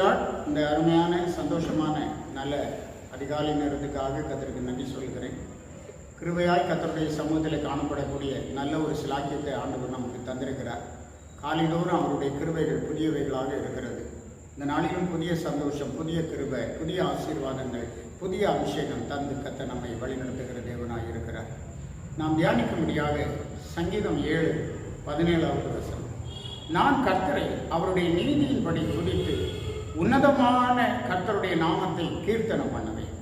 நாள் இந்த அருமையான சந்தோஷமான நல்ல அதிகாலை நேரத்துக்காக கத்தருக்கு நன்றி சொல்கிறேன். கிருபையாய் கத்தருடைய சமூகத்தில் காணப்படக்கூடிய நல்ல ஒரு சிலாக்கியத்தை ஆண்டவர் நமக்கு தந்திருக்கிறார். காலைதோறும் அவருடைய கிருபைகள் புதியவைகளாக இருக்கிறது. இந்த நாளிலும் புதிய சந்தோஷம் புதிய கிருபை புதிய ஆசீர்வாதங்கள் புதிய அபிஷேகம் தந்து கத்தை நம்மை வழிநடத்துகிற தேவனாக இருக்கிறார். நாம் தியானிக்க முடியாத சங்கீதம் ஏழு பதினேழாவது வசனம். நான் கர்த்தரை அவருடைய நீதியின்படி துதித்து உன்னதமான கர்த்தருடைய நாமத்தை கீர்த்தனம் பண்ணுவேன்.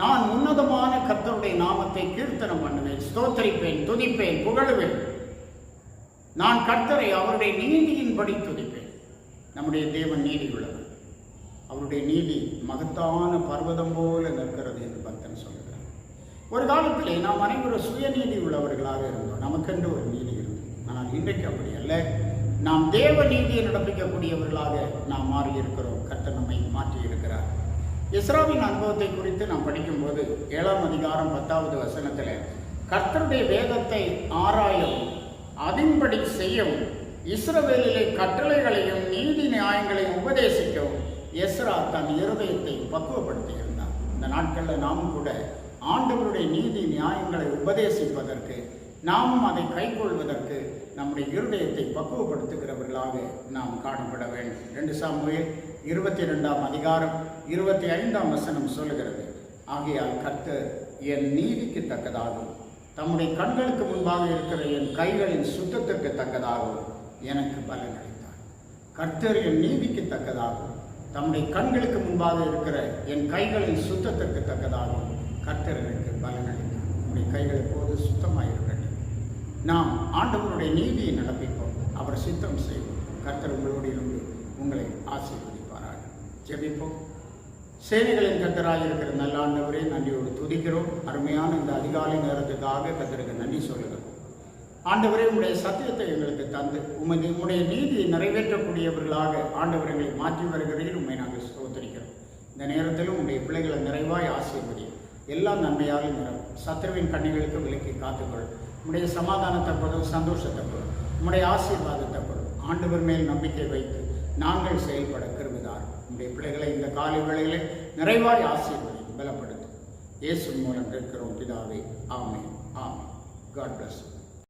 நான் உன்னதமான கர்த்தருடைய நாமத்தை கீர்த்தனம் பண்ணுவேன். ஸ்தோத்தரிப்பேன் துதிப்பேன் புகழுவேன். நான் கர்த்தரை அவருடைய நீதியின்படி துதிப்பேன். நம்முடைய தேவன் நீதி உள்ளவர் அவருடைய நீதி மகத்தான பர்வதம் போல நிற்கிறது என்று பக்தன் சொல்கிறார். ஒரு காலத்திலே நாம் அனைவரும் சுயநீதி உள்ளவர்களாக இருந்தோம். நமக்கென்று ஒரு நீதி இருந்தது. ஆனால் இன்றைக்கு அப்படி அல்ல. நாம் தேவ நீதியை நடப்பிக்கக்கூடியவர்களாக நாம் மாறியிருக்கிறோம். கர்த்தர் நம்மை மாற்றியிருக்கிறார். இஸ்ராவின் அனுபவத்தை குறித்து நாம் படிக்கும்போது ஏழாம் அதிகாரம் பத்தாவது வசனத்தில் கர்த்தருடைய வேதத்தை ஆராயவும் அதன்படி செய்யவும் இஸ்ரவேலிலே கட்டளைகளையும் நீதி நியாயங்களையும் உபதேசிக்கவும் எஸ்ரா தன் இருதயத்தை பக்குவப்படுத்தியிருந்தார் இந்த நாட்களில் நாமும் கூட ஆண்டவருடைய நீதி நியாயங்களை உபதேசிப்பதற்கு நாமும் அதை கைக்கொள்வதற்கு நம்முடைய இருதயத்தை பக்குவப்படுத்துகிறவர்களாக நாம் காணப்பட வேண்டும். ரெண்டு சாமுவேல் இருபத்தி ரெண்டாம் அதிகாரம் இருபத்தி ஐந்தாம் வசனம் சொல்லுகிறது. ஆகையால் கர்த்தர் என் நீதிக்கு தக்கதாகும். தம்முடைய கண்களுக்கு முன்பாக இருக்கிற என் கைகளின் சுத்தத்திற்கு தக்கதாகவும் எனக்கு பலன் அளித்தார். கர்த்தர் என் நீதிக்கு தக்கதாகும். தம்முடைய கண்களுக்கு முன்பாக இருக்கிற என் கைகளின் சுத்தத்திற்கு தக்கதாகவும் கர்த்தர் எனக்கு பலன் அளித்தார். நம்முடைய கைகள் எப்போது சுத்தமாக இருக்கட்டும் நாம் ஆண்டவனுடைய நீதியை நடப்பிப்போம். அவர் சித்தம் செய்வோம். கர்த்தர் உங்களோடு இருந்து உங்களை ஆசீர்வதிப்பாராக. ஜெபிப்போம். சேவைகளின் கர்த்தராக இருக்கிற நல்ல ஆண்டவரே நன்றியோடு துதிக்கிறோம். அருமையான இந்த அதிகாலை நேரத்துக்காக கர்த்தருக்கு நன்றி சொல்லுகிறோம். ஆண்டவரே உங்களுடைய சத்தியத்தை எங்களுக்கு தந்து உமது உங்களுடைய நீதியை நிறைவேற்றக்கூடியவர்களாக ஆண்டவர் எங்களை மாற்றி வருகிறீர்கள் உண்மை நாங்கள் சோதரிக்கிறோம் இந்த நேரத்திலும் உங்களுடைய பிள்ளைகளை நிறைவாய் ஆசீர்வதி எல்லா நன்மையாலும் நிறம் சத்ருவின் கண்ணிகளுக்கு விலக்கி காத்துக்கொள். உம்முடைய சமாதானத்தை கொடும் சந்தோஷத்தை கொடும் உம்முடைய ஆசீர்வாதத்தை கொடும். ஆண்டவர் மேல் நம்பிக்கை வைத்து நாங்கள் செயல்பட கருவிதார் உங்களுடைய பிள்ளைகளை இந்த காலை வேளையிலே நிறைவாய் ஆசீர்வதி பலப்படுத்தும். இயேசு மூலம் கேட்கிறோம் பிதாவே ஆமே ஆமே காட் பிளஸ்